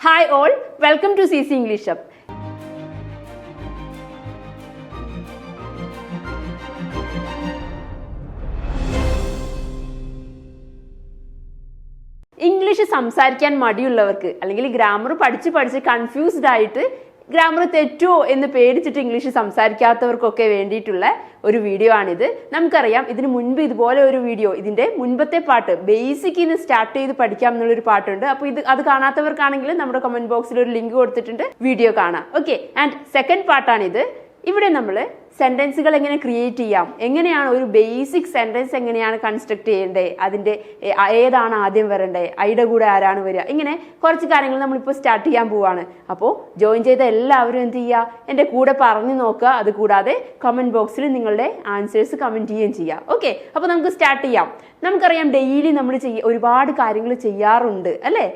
Hi all welcome to C C English up English സംസാരിക്കാൻ മടിയുള്ളവർക്ക് അല്ലെങ്കിൽ ഗ്രാമർ പഠിച്ച് പഠിച്ച് കൺഫ്യൂസ്ഡ് ആയിട്ട് ഗ്രാമർ തെറ്റുമോ എന്ന് പേടിച്ചിട്ട് ഇംഗ്ലീഷ് സംസാരിക്കാത്തവർക്കൊക്കെ വേണ്ടിയിട്ടുള്ള ഒരു വീഡിയോ ആണിത്. നമുക്കറിയാം ഇതിന് മുൻപ് ഇതുപോലെ ഒരു വീഡിയോ ഇതിന്റെ മുൻപത്തെ പാട്ട് ബേസിക് ഇന്ന് സ്റ്റാർട്ട് ചെയ്ത് പഠിക്കാം എന്നുള്ളൊരു പാട്ടുണ്ട്. അപ്പോൾ ഇത് അത് കാണാത്തവർക്കാണെങ്കിൽ നമ്മുടെ കമന്റ് ബോക്സിൽ ഒരു ലിങ്ക് കൊടുത്തിട്ടുണ്ട്. വീഡിയോ കാണാം. ഓക്കെ ആൻഡ് സെക്കൻഡ് പാട്ടാണിത്. ഇവിടെ നമ്മൾ സെന്റൻസുകൾ എങ്ങനെ ക്രിയേറ്റ് ചെയ്യാം? എങ്ങനെയാണ് ഒരു ബേസിക് സെന്റൻസ് എങ്ങനെയാണ് കൺസ്ട്രക്ട് ചെയ്യേണ്ടത്? അതിന്റെ ഏതാണ് ആദ്യം വരേണ്ടത്? ഐയുടെ കൂടെ ആരാണ് വരിക? ഇങ്ങനെ കുറച്ച് കാര്യങ്ങൾ നമ്മളിപ്പോൾ സ്റ്റാർട്ട് ചെയ്യാൻ പോവാണ്. അപ്പോൾ ജോയിൻ ചെയ്ത എല്ലാവരും എന്ത് ചെയ്യുക? എന്റെ കൂടെ പറഞ്ഞു നോക്കുക. അതുകൂടാതെ കമന്റ് ബോക്സിൽ നിങ്ങളുടെ ആൻസേഴ്സ് കമന്റ് ചെയ്യുകയും ചെയ്യാം ഓക്കെ അപ്പോൾ നമുക്ക് സ്റ്റാർട്ട് ചെയ്യാം. നമുക്കറിയാം ഡെയിലി നമ്മൾ ചെയ്യ ഒരുപാട് കാര്യങ്ങൾ ചെയ്യാറുണ്ട് അല്ലേ?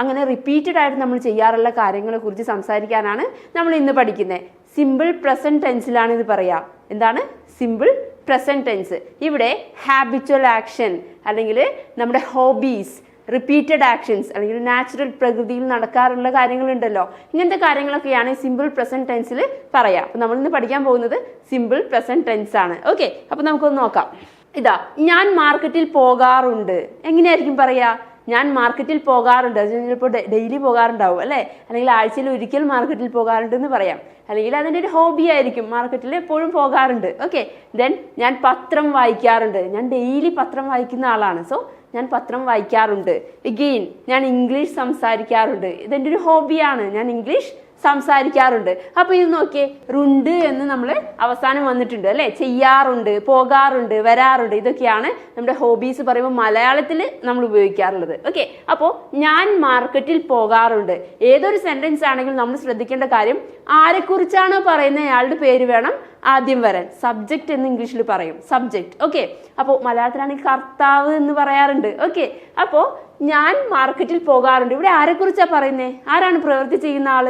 അങ്ങനെ റിപ്പീറ്റഡ് ആയിട്ട് നമ്മൾ ചെയ്യാറുള്ള കാര്യങ്ങളെ കുറിച്ച് സംസാരിക്കാനാണ് നമ്മൾ ഇന്ന് പഠിക്കുന്നത് സിമ്പിൾ പ്രസന്റ് ടെൻസിലാണ് ഇത് പറയാ. എന്താണ്? സിമ്പിൾ പ്രസന്റ് ടെൻസ് ഇവിടെ ഹാബിച്വൽ ആക്ഷൻ അല്ലെങ്കിൽ നമ്മുടെ ഹോബീസ് റിപ്പീറ്റഡ് ആക്ഷൻസ് അല്ലെങ്കിൽ നാച്ചുറൽ പ്രകൃതിയിൽ നടക്കാറുള്ള കാര്യങ്ങളുണ്ടല്ലോ. ഇങ്ങനത്തെ കാര്യങ്ങളൊക്കെയാണ് സിമ്പിൾ പ്രസന്റ് ടെൻസിൽ പറയാം. അപ്പൊ നമ്മളിന്ന് പഠിക്കാൻ പോകുന്നത് സിമ്പിൾ പ്രസന്റ് ടെൻസ് ആണ്. ഓക്കെ അപ്പൊ നമുക്കൊന്ന് നോക്കാം. ഇതാ ഞാൻ മാർക്കറ്റിൽ പോകാറുണ്ട്. എങ്ങനെയായിരിക്കും പറയാ? ഞാൻ മാർക്കറ്റിൽ പോകാറുണ്ട്. ചിലപ്പോൾ ഡെയിലി പോകാറുണ്ടാവും അല്ലേ? അല്ലെങ്കിൽ ആഴ്ചയിൽ ഒരിക്കൽ മാർക്കറ്റിൽ പോകാറുണ്ട് എന്ന് പറയാം. അല്ലെങ്കിൽ അതിന്റെ ഒരു ഹോബി ആയിരിക്കും. മാർക്കറ്റിൽ എപ്പോഴും പോകാറുണ്ട്. ഓക്കെ ദെൻ ഞാൻ പത്രം വായിക്കാറുണ്ട്. ഞാൻ ഡെയിലി പത്രം വായിക്കുന്ന ആളാണ്. സോ ഞാൻ പത്രം വായിക്കാറുണ്ട്. എഗെയിൻ ഞാൻ ഇംഗ്ലീഷ് സംസാരിക്കാറുണ്ട്. ഇതെന്റെ ഒരു ഹോബിയാണ് ഞാൻ ഇംഗ്ലീഷ് സംസാരിക്കാറുണ്ട്. അപ്പൊ ഇത് നോക്കിയേ റുണ്ട് എന്ന് നമ്മൾ അവസാനം വന്നിട്ടുണ്ട് അല്ലെ? ചെയ്യാറുണ്ട് പോകാറുണ്ട് വരാറുണ്ട്. ഇതൊക്കെയാണ് നമ്മുടെ ഹോബീസ് പറയുമ്പോൾ മലയാളത്തിൽ നമ്മൾ ഉപയോഗിക്കാറുള്ളത്. ഓക്കെ അപ്പോൾ ഞാൻ മാർക്കറ്റിൽ പോകാറുണ്ട്. ഏതൊരു സെന്റൻസ് ആണെങ്കിലും നമ്മൾ ശ്രദ്ധിക്കേണ്ട കാര്യം ആരെക്കുറിച്ചാണോ പറയുന്ന അയാളുടെ പേര് വേണം ആദ്യം വരാൻ. സബ്ജക്റ്റ് എന്ന് ഇംഗ്ലീഷിൽ പറയും. സബ്ജക്റ്റ് ഓക്കെ അപ്പോൾ മലയാളത്തിലാണെങ്കിൽ കർത്താവ് എന്ന് പറയാറുണ്ട്. ഓക്കെ അപ്പോൾ ഞാൻ മാർക്കറ്റിൽ പോകാറുണ്ട്. ഇവിടെ ആരെക്കുറിച്ചാണ് പറയുന്നത് ആരാണ് പ്രവൃത്തി ചെയ്യുന്ന ആൾ?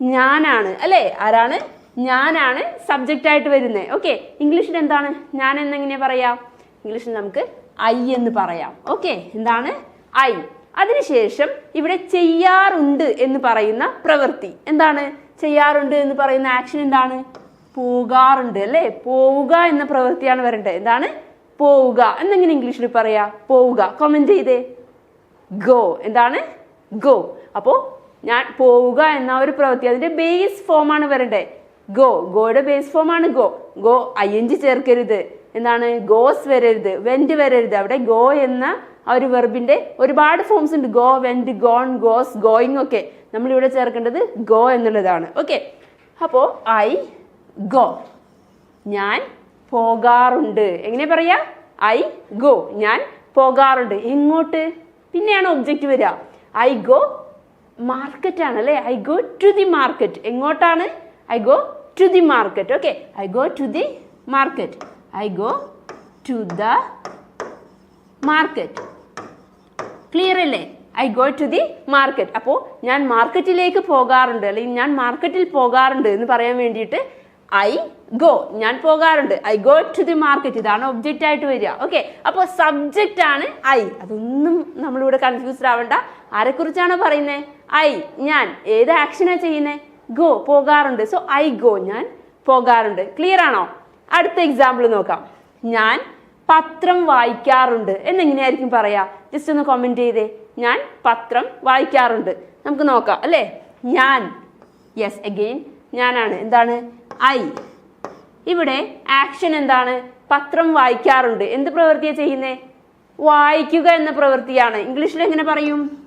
ഞാനാണ് അല്ലേ? ആരാണ്? ഞാനാണ് സബ്ജക്റ്റ് ആയിട്ട് വരുന്നത് ഓക്കെ ഇംഗ്ലീഷിൽ എന്താണ്? ഞാൻ എന്നെങ്ങനെയാ പറയാം? ഇംഗ്ലീഷിൽ നമുക്ക് ഐ എന്ന് പറയാം. ഓക്കെ എന്താണ്? ഐ അതിനുശേഷം ഇവിടെ ചെയ്യാറുണ്ട് എന്ന് പറയുന്ന പ്രവൃത്തി. എന്താണ്? ചെയ്യാറുണ്ട് എന്ന് പറയുന്ന ആക്ഷൻ എന്താണ്? പോകാറുണ്ട് അല്ലേ? പോവുക എന്ന പ്രവൃത്തിയാണ് വരേണ്ടത്. എന്താണ്? പോവുക. എന്നെങ്ങനെ ഇംഗ്ലീഷിൽ പറയാ? പോവുക. കമന്റ് ചെയ്തേ. ഗോ എന്താണ്? ഗോ അപ്പോൾ ഞാൻ പോവുക എന്ന ഒരു പ്രവൃത്തി. അതിന്റെ ബേസ് ഫോമാണ് വരണ്ടേ? ഗോ. ഗോയുടെ ബേസ് ഫോമാണ് go. Go I N G ചേർക്കരുത് എന്താണ് ഗോസ് വരരുത് വെന്റ് വരരുത്. അവിടെ ഗോ എന്ന ആ ഒരു വെർബിന്റെ ഒരുപാട് ഫോംസ് ഉണ്ട്. Go went gone goes going ഒക്കെ. നമ്മൾ ഇവിടെ ചേർക്കേണ്ടത് ഗോ എന്നുള്ളതാണ്. ഓക്കെ. അപ്പോൾ ഐ ഗോ. ഞാൻ പോകാറുണ്ട്. എങ്ങനെ പറയാ? I go. ഞാൻ പോകാറുണ്ട്. എങ്ങോട്ട് പിന്നെയാണ് ഒബ്ജക്റ്റ് വരിക. ഐ ഗോ മാർക്കറ്റ് ആണ് അല്ലേ I go to the market എങ്ങോട്ടാണ്? I go to the market okay I go to the market I go to the market clear അല്ലേ? I go to the market അപ്പോൾ ഞാൻ മാർക്കറ്റിലേക്ക് പോകാറുണ്ട്. അല്ലെങ്കിൽ ഞാൻ മാർക്കറ്റിൽ പോകാറുണ്ട് എന്ന് പറയാൻ വേണ്ടിയിട്ട് ഐ ഗോ ഞാൻ പോകാറുണ്ട്. I go to the market ഇതാണ് ഒബ്ജക്റ്റ് ആയിട്ട് വരിക. ഓക്കെ അപ്പോൾ സബ്ജക്റ്റ് ആണ് ഐ അതൊന്നും നമ്മളിവിടെ കൺഫ്യൂസ്ഡ് ആവണ്ട. ആരെക്കുറിച്ചാണ് പറയുന്നത് ഐ ഞാൻ. ഏത് ആക്ഷനാണ് ചെയ്യുന്നത് ഗോ പോകാറുണ്ട്. സോ ഐ ഗോ ഞാൻ പോകാറുണ്ട്. ക്ലിയർ ആണോ? അടുത്ത എക്സാമ്പിൾ നോക്കാം. ഞാൻ പത്രം വായിക്കാറുണ്ട്. എന്നെങ്ങനെയായിരിക്കും പറയാ? ജസ്റ്റ് ഒന്ന് കമന്റ് ചെയ്തേ. ഞാൻ പത്രം വായിക്കാറുണ്ട്. നമുക്ക് നോക്കാം അല്ലേ? ഞാൻ. യെസ് അഗെയിൻ ഞാനാണ്. എന്താണ്? ഐ. ഇവിടെ ആക്ഷൻ എന്താണ്? പത്രം വായിക്കാറുണ്ട്. എന്ത് പ്രവൃത്തിയാണ് ചെയ്യുന്നത് വായിക്കുക എന്ന പ്രവൃത്തിയാണ്. ഇംഗ്ലീഷിൽ എങ്ങനെ പറയും?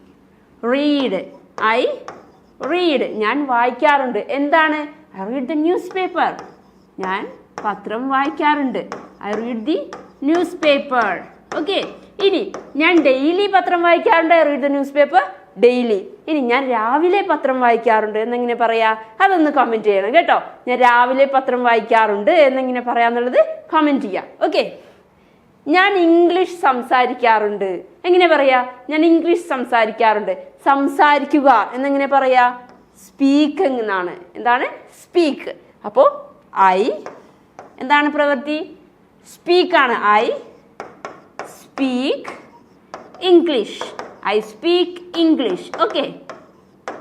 Read I read. ഞാൻ വായിക്കാറുണ്ട്. എന്താണ്? I read the newspaper ഞാൻ പത്രം വായിക്കാറുണ്ട്. I read the newspaper okay. ഇനി ഞാൻ ഡെയിലി പത്രം വായിക്കാറുണ്ട് I read the newspaper daily. ഇനി ഞാൻ രാവിലെ പത്രം വായിക്കാറുണ്ട് എന്നെങ്ങനെ പറയാ? അതൊന്ന് കമന്റ് ചെയ്യണം കേട്ടോ. ഞാൻ രാവിലെ പത്രം വായിക്കാറുണ്ട് എന്നെങ്ങനെ പറയാന്നുള്ളത് കമന്റ് ചെയ്യാം. ഓക്കെ. ഞാൻ ഇംഗ്ലീഷ് സംസാരിക്കാറുണ്ട്. എങ്ങനെ പറയാ? ഞാൻ ഇംഗ്ലീഷ് സംസാരിക്കാറുണ്ട്. സംസാരിക്കുക എന്നെങ്ങനെ പറയാ? സ്പീക്ക് എന്നാണ്. എന്താണ്? സ്പീക്ക് അപ്പോൾ ഐ എന്താണ് പ്രവൃത്തി? സ്പീക്കാണ് I speak English I speak English okay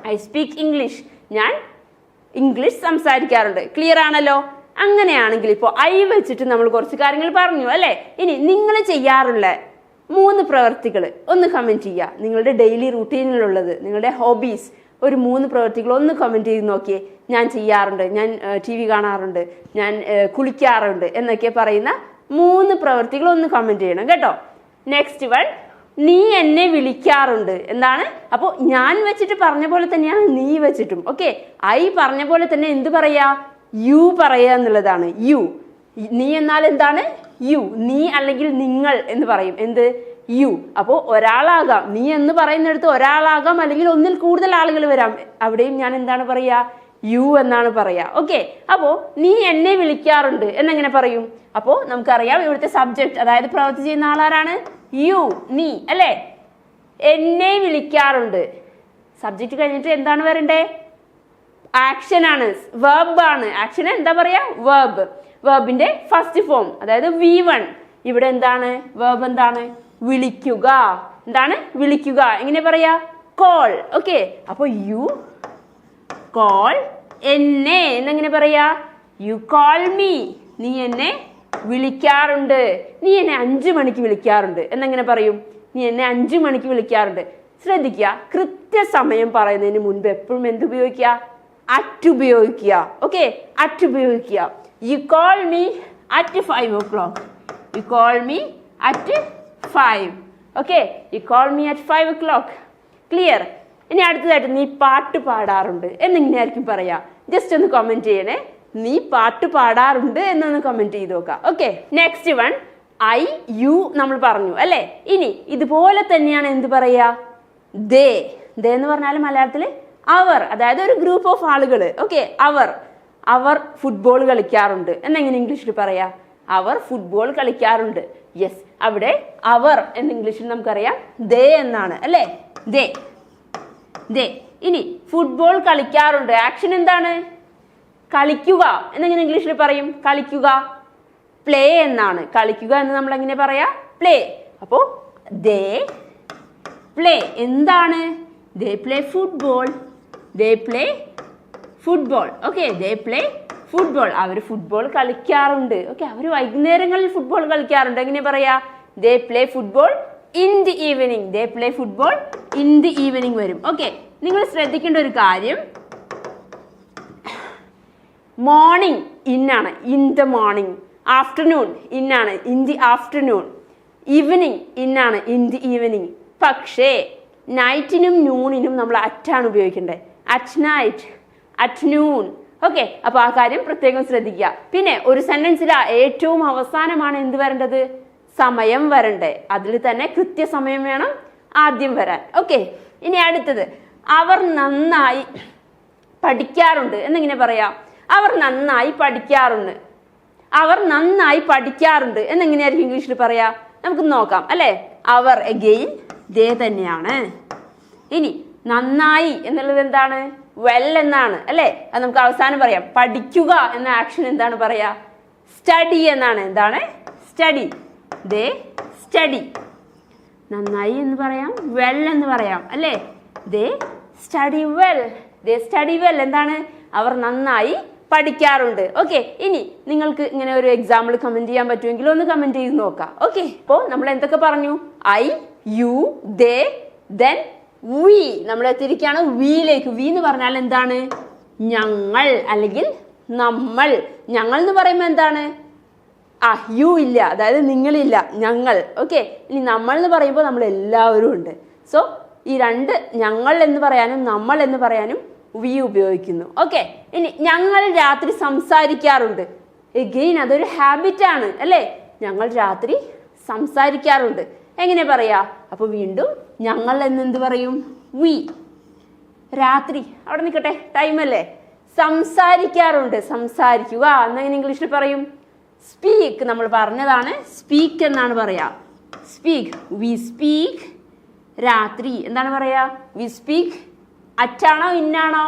I speak English ഞാൻ ഇംഗ്ലീഷ് സംസാരിക്കാറുണ്ട്. ക്ലിയർ ആണല്ലോ? അങ്ങനെയാണെങ്കിൽ ഇപ്പോൾ ഐ വെച്ചിട്ട് നമ്മൾ കുറച്ച് കാര്യങ്ങൾ പറഞ്ഞു അല്ലേ? ഇനി നിങ്ങൾ ചെയ്യാറുള്ള മൂന്ന് പ്രവർത്തികൾ ഒന്ന് കമന്റ് ചെയ്യുക. നിങ്ങളുടെ ഡെയിലി റുട്ടീനിലുള്ളത് നിങ്ങളുടെ ഹോബീസ് ഒരു മൂന്ന് പ്രവൃത്തികൾ ഒന്ന് കമന്റ് ചെയ്ത് നോക്കിയേ. ഞാൻ ചെയ്യാറുണ്ട് ഞാൻ ടി വി കാണാറുണ്ട് ഞാൻ കുളിക്കാറുണ്ട് എന്നൊക്കെ പറയുന്ന മൂന്ന് പ്രവൃത്തികൾ ഒന്ന് കമന്റ് ചെയ്യണം കേട്ടോ? നെക്സ്റ്റ് വൺ നീ എന്നെ വിളിക്കാറുണ്ട്. എന്താണ്? അപ്പോൾ ഞാൻ വെച്ചിട്ട് പറഞ്ഞ പോലെ തന്നെയാണ് നീ വെച്ചിട്ടും. ഓക്കെ ഐ പറഞ്ഞ പോലെ തന്നെ എന്ത് പറയാ? യു പറയുക എന്നുള്ളതാണ്. യു നീ എന്നാൽ എന്താണ്? യു നീ അല്ലെങ്കിൽ നിങ്ങൾ എന്ന് പറയും. എന്ത്? യു അപ്പോൾ ഒരാളാകാം. നീ എന്ന് പറയുന്നിടത്ത് ഒരാളാകാം. അല്ലെങ്കിൽ ഒന്നിൽ കൂടുതൽ ആളുകൾ വരാം. അവിടെയും ഞാൻ എന്താണ് പറയുക? യു എന്നാണ് പറയുക. ഓക്കെ അപ്പോൾ നീ എന്നെ വിളിക്കാറുണ്ട്. എന്നെങ്ങനെ പറയും? അപ്പോൾ നമുക്കറിയാം ഇവിടുത്തെ സബ്ജക്ട് അതായത് പ്രവർത്തി ചെയ്യുന്ന ആളാരാണ്? യു നീ. അല്ലേ? എന്നെ വിളിക്കാറുണ്ട്. സബ്ജക്റ്റ് കഴിഞ്ഞിട്ട് എന്താണ് വരണ്ടേ? ആക്ഷൻ ആണ്. വെർബ് ആണ്. ആക്ഷൻ എന്താ പറയാ? വെർബ് വെർബിന്റെ ഫസ്റ്റ് ഫോം അതായത് വി വൺ ഇവിടെ എന്താണ്? വെർബ് എന്താണ്? വിളിക്കുക. എന്താണ്? വിളിക്കുക. എങ്ങനെ പറയാ? കോൾ ഓക്കെ അപ്പൊ യു കോൾ എന്നെ. എന്നെങ്ങനെ പറയാ? യു കോൾ മീ നീ എന്നെ വിളിക്കാറുണ്ട്. നീ എന്നെ അഞ്ചു മണിക്ക് വിളിക്കാറുണ്ട്. എന്നെങ്ങനെ പറയും? നീ എന്നെ അഞ്ചു മണിക്ക് വിളിക്കാറുണ്ട്. ശ്രദ്ധിക്കുക. കൃത്യസമയം പറയുന്നതിന് മുൻപ് എപ്പോഴും എന്ത് ഉപയോഗിക്കുക? അറ്റ് ഉപയോഗിക്കുക. ഓക്കെ അറ്റ് ഉപയോഗിക്കുക. You call me at five o'clock you call me at five okay you call me at five o'clock clear ഇനി അടുത്തതായിട്ട് നീ പാട്ട് പാടാറുണ്ട് എന്നിങ്ങനെയായിരിക്കും പറയാ. ജസ്റ്റ് ഒന്ന് കമന്റ് ചെയ്യണേ. നീ പാട്ട് പാടാറുണ്ട് എന്നൊന്ന് കമന്റ് ചെയ്ത് നോക്കാം. Okay next one I you നമ്മൾ പറഞ്ഞു. അല്ലേ? ഇനി ഇതുപോലെ തന്നെയാണ് എന്ത് പറയാ? ദേ ദേ എന്ന് പറഞ്ഞാൽ മലയാളത്തിൽ അവർ അതായത് ഒരു ഗ്രൂപ്പ് ഓഫ് ആളുകൾ ഓക്കെ അവർ. അവർ ഫുട്ബോൾ കളിക്കാറുണ്ട്. എന്നെങ്ങനെ ഇംഗ്ലീഷിൽ പറയാ? അവർ ഫുട്ബോൾ കളിക്കാറുണ്ട്. യെസ് അവിടെ അവർ എന്ന് ഇംഗ്ലീഷിൽ നമുക്കറിയാം. ദേ എന്നാണ് അല്ലേ? ദേ ദേ ഇനി ഫുട്ബോൾ കളിക്കാറുണ്ട്. ആക്ഷൻ എന്താണ്? കളിക്കുക. എന്നെങ്ങനെ ഇംഗ്ലീഷിൽ പറയും? കളിക്കുക. പ്ലേ എന്നാണ്. കളിക്കുക എന്ന് നമ്മൾ എങ്ങനെ പറയാ? പ്ലേ അപ്പോ ദേ പ്ലേ എന്താണ്? They play football they play football okay they play football our football കളിക്കാറുണ്ട്. ഓക്കെ അവർ വൈകുന്നേരങ്ങളിൽ ഫുട്ബോൾ കളിക്കാറുണ്ട്. എങ്ങനെ പറയാ? They play football in the evening they play football in the evening വരും. ഓക്കെ നിങ്ങൾ ശ്രദ്ധിക്കേണ്ട ഒരു കാര്യം. മോർണിംഗ് ഇന്നാണ് ഇൻ ദ മോർണിംഗ് ആഫ്റ്റർനൂൺ ഇന്നാണ് ഇൻ ദി ആഫ്റ്റർനൂൺ ഈവനിങ് ഇന്നാണ് ഇൻ ദി ഈവനിങ് പക്ഷേ നൈറ്റിനും നൂണിനും നമ്മൾ അറ്റാണ് ഉപയോഗിക്കേണ്ടത്. At night at noon okay അപ്പൊ ആ കാര്യം പ്രത്യേകം ശ്രദ്ധിക്കുക. പിന്നെ ഒരു സെന്റൻസിൽ ഏറ്റവും അവസാനമാണ് എന്ത് വരേണ്ടത്? സമയം വരണ്ടേ. അതിൽ തന്നെ കൃത്യസമയം വേണം ആദ്യം വരാൻ. ഓക്കെ ഇനി അടുത്തത്. അവർ നന്നായി പഠിക്കാറുണ്ട് എന്നിങ്ങനെ പറയാം. അവർ നന്നായി പഠിക്കാറുണ്ട്. അവർ നന്നായി പഠിക്കാറുണ്ട് എന്നെങ്ങനെയായിരിക്കും ഇംഗ്ലീഷിൽ പറയാ. നമുക്ക് നോക്കാം അല്ലേ? അവർ എഗെയിൻ ദേ തന്നെയാണ്. ഇനി നന്നായി എന്നുള്ളത് എന്താണ്? വെൽ എന്നാണ് അല്ലേ? അത് നമുക്ക് അവസാനം പറയാം. പഠിക്കുക എന്ന ആക്ഷൻ എന്താണ് പറയാ? സ്റ്റഡി എന്നാണ്. എന്താണ്? സ്റ്റഡി ദേ സ്റ്റഡി നന്നായി എന്ന് പറയാം വെൽ എന്ന് പറയാം അല്ലേ? They study well they study well എന്താണ്? അവർ നന്നായി പഠിക്കാറുണ്ട്. ഓക്കെ ഇനി നിങ്ങൾക്ക് ഇങ്ങനെ ഒരു എക്സാമ്പിൾ കമന്റ് ചെയ്യാൻ പറ്റുമെങ്കിൽ ഒന്ന് കമന്റ് ചെയ്ത് നോക്കാം. ഓക്കെ ഇപ്പോൾ നമ്മൾ എന്തൊക്കെ പറഞ്ഞു? I you they then we. നമ്മൾ എത്തിയിരിക്കുകയാണ് വിയിലേക്ക്. വി എന്ന് പറഞ്ഞാൽ എന്താണ്? ഞങ്ങൾ അല്ലെങ്കിൽ നമ്മൾ. ഞങ്ങൾ എന്ന് പറയുമ്പോൾ എന്താണ്? ആ യു ഇല്ല. അതായത് നിങ്ങളില്ല ഞങ്ങൾ. ഓക്കെ? ഇനി നമ്മൾ എന്ന് പറയുമ്പോൾ നമ്മൾ എല്ലാവരും ഉണ്ട്. സോ ഈ രണ്ട് ഞങ്ങൾ എന്ന് പറയാനും നമ്മൾ എന്ന് പറയാനും വി ഉപയോഗിക്കുന്നു. ഓക്കെ? ഇനി ഞങ്ങൾ രാത്രി സംസാരിക്കാറുണ്ട്. എഗെയിൻ അതൊരു ഹാബിറ്റ് ആണ് അല്ലേ? ഞങ്ങൾ രാത്രി സംസാരിക്കാറുണ്ട്. എങ്ങനെ പറയാ? അപ്പൊ വീണ്ടും ഞങ്ങൾ എന്നെന്ത് പറയും വി രാത്രി. അവിടെ നിൽക്കട്ടെ. ടൈമല്ലേ സംസാരിക്കാറുണ്ട്. സംസാരിക്കുക. എന്നങ്ങനെ ഇംഗ്ലീഷിൽ പറയും? സ്പീക്ക് നമ്മൾ പറഞ്ഞതാണ് സ്പീക്ക് എന്നാണ് പറയാ. സ്പീക്ക് വി സ്പീക്ക് രാത്രി. എന്താണ് പറയാ? വി സ്പീക്ക് അറ്റാണോ ഇന്നാണോ?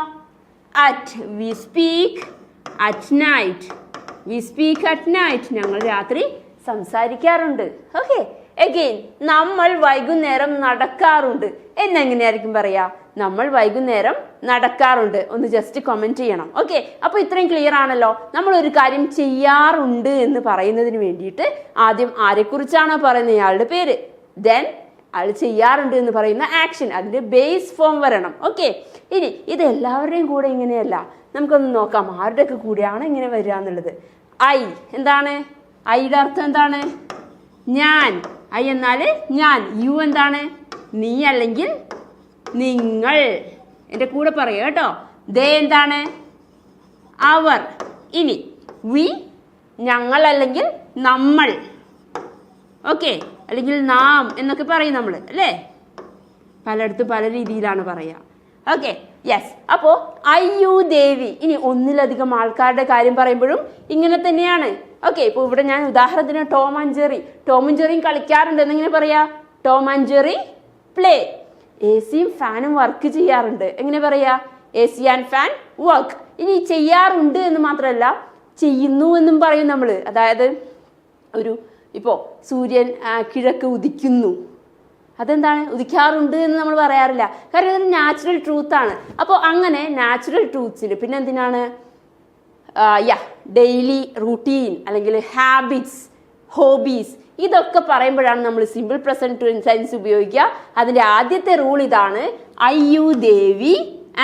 At we speak at night we speak at night ഞങ്ങൾ രാത്രി സംസാരിക്കാറുണ്ട്. ഓക്കെ എഗെയിൻ നമ്മൾ വൈകുന്നേരം നടക്കാറുണ്ട്. എന്നെങ്ങനെയായിരിക്കും പറയാ? നമ്മൾ വൈകുന്നേരം നടക്കാറുണ്ട്. ഒന്ന് ജസ്റ്റ് കമന്റ് ചെയ്യണം. ഓക്കെ അപ്പോൾ ഇത്രയും ക്ലിയർ ആണല്ലോ. നമ്മൾ ഒരു കാര്യം ചെയ്യാറുണ്ട് എന്ന് പറയുന്നതിന് വേണ്ടിയിട്ട് ആദ്യം ആരെക്കുറിച്ചാണോ പറയുന്നത്? ഇയാളുടെ പേര്. ദെൻ അയാൾ ചെയ്യാറുണ്ട് എന്ന് പറയുന്ന ആക്ഷൻ അതിന്റെ ബേസ് ഫോം വരണം. ഓക്കെ ഇനി ഇത് എല്ലാവരുടെയും കൂടെ ഇങ്ങനെയല്ല. നമുക്കൊന്ന് നോക്കാം. ആരുടെയൊക്കെ കൂടെയാണ് ഇങ്ങനെ വരിക എന്നുള്ളത്? ഐ എന്താണ്? ഐയുടെ അർത്ഥം എന്താണ്? ഞാൻ. ഐ എന്നാൽ ഞാൻ യു എന്താണ്? നീ അല്ലെങ്കിൽ നിങ്ങൾ. എന്റെ കൂടെ പറയുക കേട്ടോ. ദേ എന്താണ്? അവർ. ഇനി വി ഞങ്ങൾ അല്ലെങ്കിൽ നമ്മൾ. ഓക്കെ അല്ലെങ്കിൽ നാം എന്നൊക്കെ പറയും നമ്മൾ അല്ലേ? പലയിടത്തും പല രീതിയിലാണ് പറയുക ഓക്കെ യെസ് അപ്പോ അയ്യു ദേവി ഇനി ഒന്നിലധികം ആൾക്കാരുടെ കാര്യം പറയുമ്പോഴും ഇങ്ങനെ തന്നെയാണ്. ഓക്കെ ഇപ്പൊ ഇവിടെ ഞാൻ ഉദാഹരണത്തിന് ടോം ആൻഡ് ജെറി. ടോം ടോമും ജെറിയും കളിക്കാറുണ്ട്. എന്നിങ്ങനെ പറയാ? Tom and Jerry play A സിയും ഫാനും വർക്ക് ചെയ്യാറുണ്ട്. എങ്ങനെ പറയാ? A C and fan work ഇനി ചെയ്യാറുണ്ട് എന്ന് മാത്രമല്ല ചെയ്യുന്നു എന്നും പറയും നമ്മൾ അതായത് ഒരു ഇപ്പോൾ സൂര്യൻ കിഴക്ക് ഉദിക്കുന്നു. അതെന്താണ്? ഉദിക്കാറുണ്ട് എന്ന് നമ്മൾ പറയാറില്ല. കാരണം ഇതൊരു നാച്ചുറൽ ട്രൂത്താണ് അപ്പോൾ അങ്ങനെ നാച്ചുറൽ ട്രൂത്തിന് പിന്നെ എന്തിനാണ് യാ ഡെയിലി റൂട്ടീൻ അല്ലെങ്കിൽ ഹാബിറ്റ്സ് ഹോബീസ് ഇതൊക്കെ പറയുമ്പോഴാണ് നമ്മൾ സിമ്പിൾ പ്രസന്റ് ടെൻസ് ഉപയോഗിക്കുക. അതിന്റെ ആദ്യത്തെ റൂൾ ഇതാണ് ഐ യു ദേവി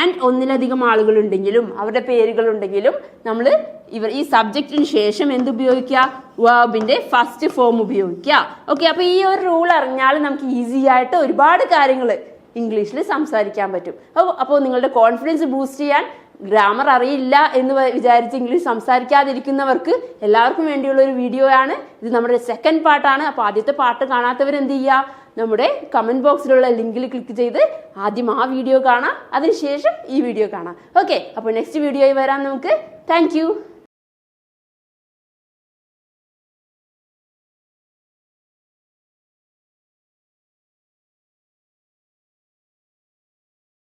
ആൻഡ് ഒന്നിലധികം ആളുകളുണ്ടെങ്കിലും അവരുടെ പേരുകളുണ്ടെങ്കിലും നമ്മൾ ഇവർ ഈ സബ്ജക്റ്റിന് ശേഷം എന്ത് ഉപയോഗിക്കുക? വേർബിന്റെ ഫസ്റ്റ് ഫോം ഉപയോഗിക്കുക. ഓക്കെ അപ്പോൾ ഈ ഒരു റൂൾ അറിഞ്ഞാൽ നമുക്ക് ഈസി ആയിട്ട് ഒരുപാട് കാര്യങ്ങൾ ഇംഗ്ലീഷിൽ സംസാരിക്കാൻ പറ്റും. അപ്പോൾ അപ്പോൾ നിങ്ങളുടെ കോൺഫിഡൻസ് ബൂസ്റ്റ് ചെയ്യാൻ ഗ്രാമർ അറിയില്ല എന്ന് വിചാരിച്ച് ഇംഗ്ലീഷ് സംസാരിക്കാതിരിക്കുന്നവർക്ക് എല്ലാവർക്കും വേണ്ടിയുള്ള ഒരു വീഡിയോ ആണ് ഇത് നമ്മുടെ സെക്കൻഡ് പാർട്ടാണ് അപ്പോൾ ആദ്യത്തെ പാട്ട് കാണാത്തവർ എന്ത് ചെയ്യുക നമ്മുടെ കമന്റ് ബോക്സിലുള്ള ലിങ്കിൽ ക്ലിക്ക് ചെയ്ത് ആദ്യം ആ വീഡിയോ കാണാം. അതിനുശേഷം ഈ വീഡിയോ കാണാം. ഓക്കെ അപ്പോൾ നെക്സ്റ്റ് വീഡിയോയിൽ വരാം നമുക്ക്. താങ്ക്